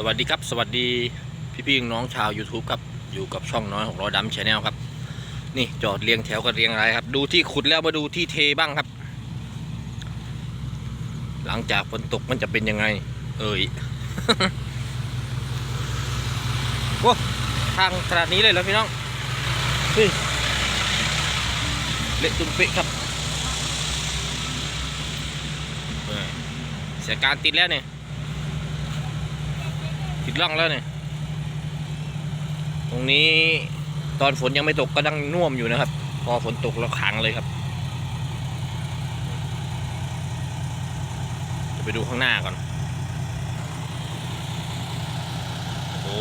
สวัสดีครับ สวัสดีพี่พี่น้องชาว YouTube ครับ อยู่กับช่องน้อยหกร้อยดำชาแนลครับ นี่จอดเรียงแถวกันเรียงอะไรครับ ดูที่ขุดแล้วมาดูที่เทบ้างครับ หลังจากฝนตกมันจะเป็นยังไง เอ่ยโอ้ทางขนาดนี้เลยเหรอพี่น้องนี่เละตุ้มเปะครับเออเสียการติดแล้วเนี่ย ติดร่องแล้วเนี่ยตรงนี้ตอนฝนยังไม่ตกก็ดังน่วมอยู่นะครับ พอฝนตกแล้วขังเลยครับจะไปดูข้างหน้าก่อนโอ้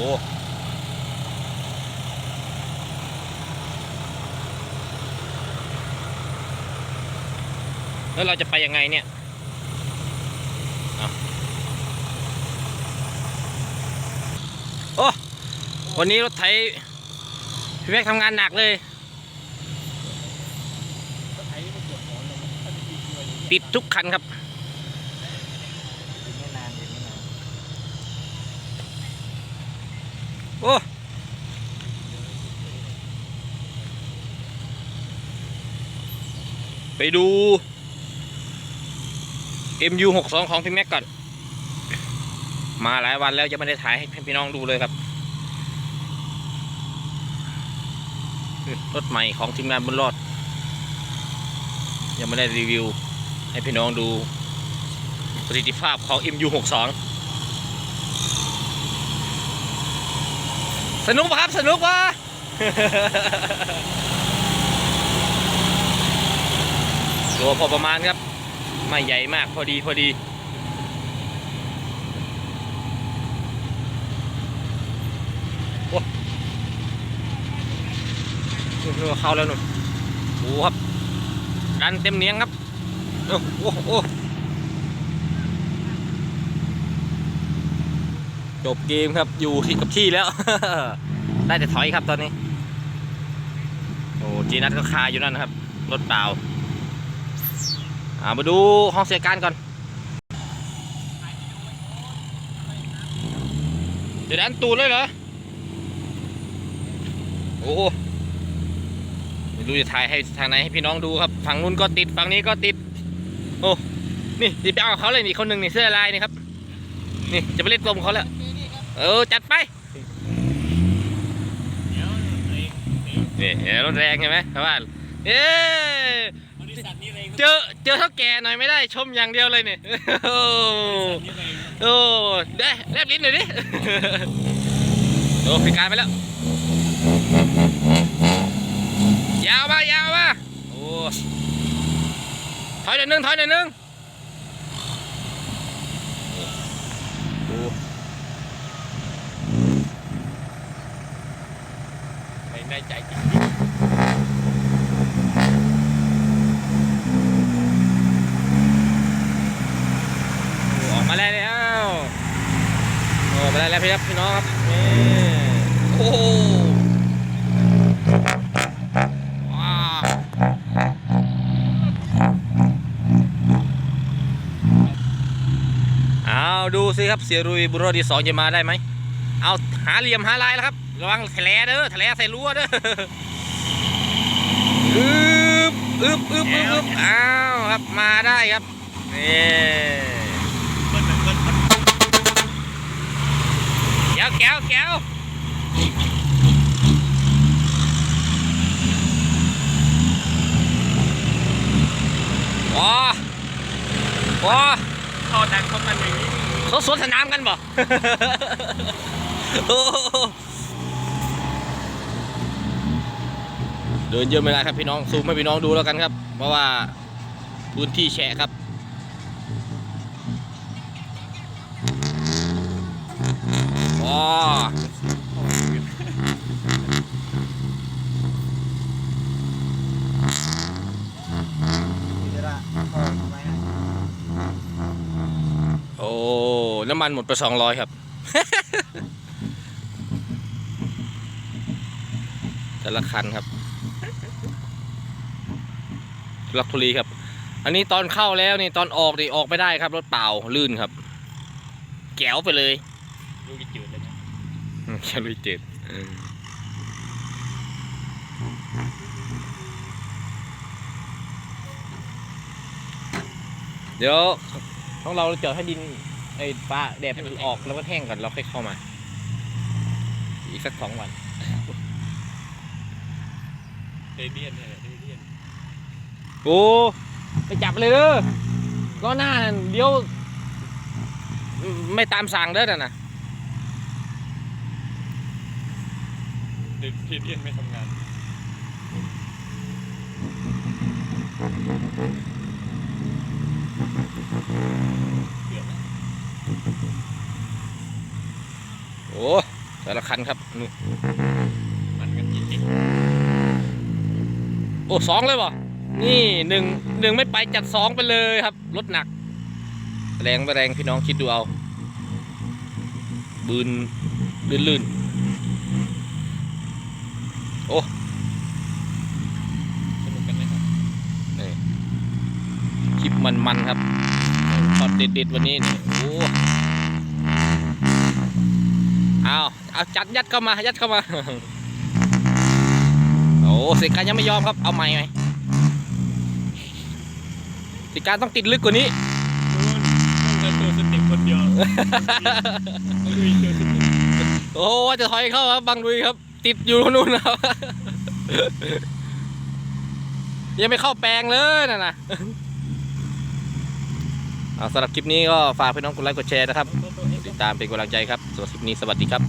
แล้วเราจะไปยังไงเนี่ย วันนี้รถไถพี่แม็กทำงานหนักเลยติดทุกคันครับ โอ้ไปดู MU 6 2ของพี่แม็กก่อน มาหลายวันแล้วจะไม่ได้ถ่ายให้พี่น้องดูเลยครับ รถใหม่ของทีมงานบุญรอด ยังไม่ได้รีวิว ให้พี่น้องดูประสิทธิภาพของ MU62 สนุกปะครับ สนุกปะตัวพอประมาณครับ ไม่ใหญ่มากพอดีพอดี นู่นเข้าแล้วนู่นโอ้ครับดันเต็มเนียงครับโอ้โอ้โอ้จบเกมครับอยู่ที่กับที่แล้ว ได้แต่ถอยครับตอนนี้ โอ้จีนัทก็คาอยู่นั่นนะครับ รถเปล่าอ่ามาดูห้องเสียการก่อน เดี๋ยวดันตูดเลยเหรอ โอ้ ไม่รู้จะถ่ายให้ทางไหนให้พี่น้องดูครับฝั่งนู้นก็ติดฝั่งนี้ก็ติด โอ้นี่จะไปเอาเขาเลยนี่คนหนึ่งนี่เสื้อลายนี่ครับ นี่จะไปเล่นกลมเขาแล้วเออจัดไปนี่รถแรงใช่ไหมครับว่าเอ๊เจอเจอเท่าแก่หน่อยไม่ได้ชมอย่างเดียวเลยเนี่ยโอ้โอ้ได้แลบลิ้นหน่อยดิโอ้พิการไปแล้ว ยาวมายาวมาโอ้ถอยหน่อยหนึงถอยหน่อยหนึงโอ้ไม่ได้ใจจริงออกมาแล้วแล้วโอ้มาแล้วแล้วพี่ครับพี่น้องครับนี่โอ้ว้าวเอาดู สิครับเสียรุยบุรอดีสองจะมาได้ไหมเอาหาเหลี่ยมหาลายแล้วครับระวังแถลเด้อแถลใส่รั้วเด้ออึบอึบอึบอึบอึบอ้าวครับมาได้ครับนี่แก้วแก้วแก้วว้าว้าเขาดังเขากันอย่างนี้ เขาสวนสนามกันบ่เดินเยอะไม่ได้ครับพี่น้องซูมให้พี่น้องดูแล้วกันครับ เพราะว่าพื้นที่แฉะครับว้าโอ้ น้ำมันหมดไปสองร้อยครับ แต่ละคันครับทุลักทุลีครับ อันนี้ตอนเข้าแล้วนี่ตอนออกนี่ออกไม่ได้ครับ รถเปล่าลื่นครับ แก้วไปเลยลูกจืดเลยนะแค่ลุยจืดเออเดี๋ยวของเราเจาะให้ดิน ไอ้ฟ้าแดดมันออกแล้วก็แห้งก่อนเราค่อยเข้ามา อีกสักสองวันเทเดียนเนี่ยแหละเทเดียนโอ้ไปจับเลยเด้อก็หน้าเดี๋ยว ไม่ตามสั่งเด้อน่ะนะเทเดียนไม่ทำงานเกือบแล้ว โอ้แต่ละคันครับนู่มันกันจริงโอ้สองเลยบ่นี่หนึ่งหนึ่งไม่ไปจัดสองไปเลยครับรถหนัก แรงไม่แรงพี่น้องคิดดูเอาบืนลื่นลื่นโอ้สนุกกันไหมครับนี่คลิปมันมันๆครับช็อตเด็ดๆวันนี้นี่ เอาเอาจัดยัดเข้ามายัดเข้ามา โอ้สิการยังไม่ยอมครับ เอาใหม่ไหมสิการต้องติดลึกกว่านี้ต้องตัวสต็ปคนเดียวโอ้ว่าจะถอยเข้าครับบังดุยครับ ติดอยู่นู่นนะครับยังไม่เข้าแปลงเลยนะนะ สำหรับคลิปนี้ก็ฝากพี่น้องกดไลค์กดแชร์นะครับ ติดตามเป็นกำลังใจครับสำหรับคลิปนี้สวัสดีครับ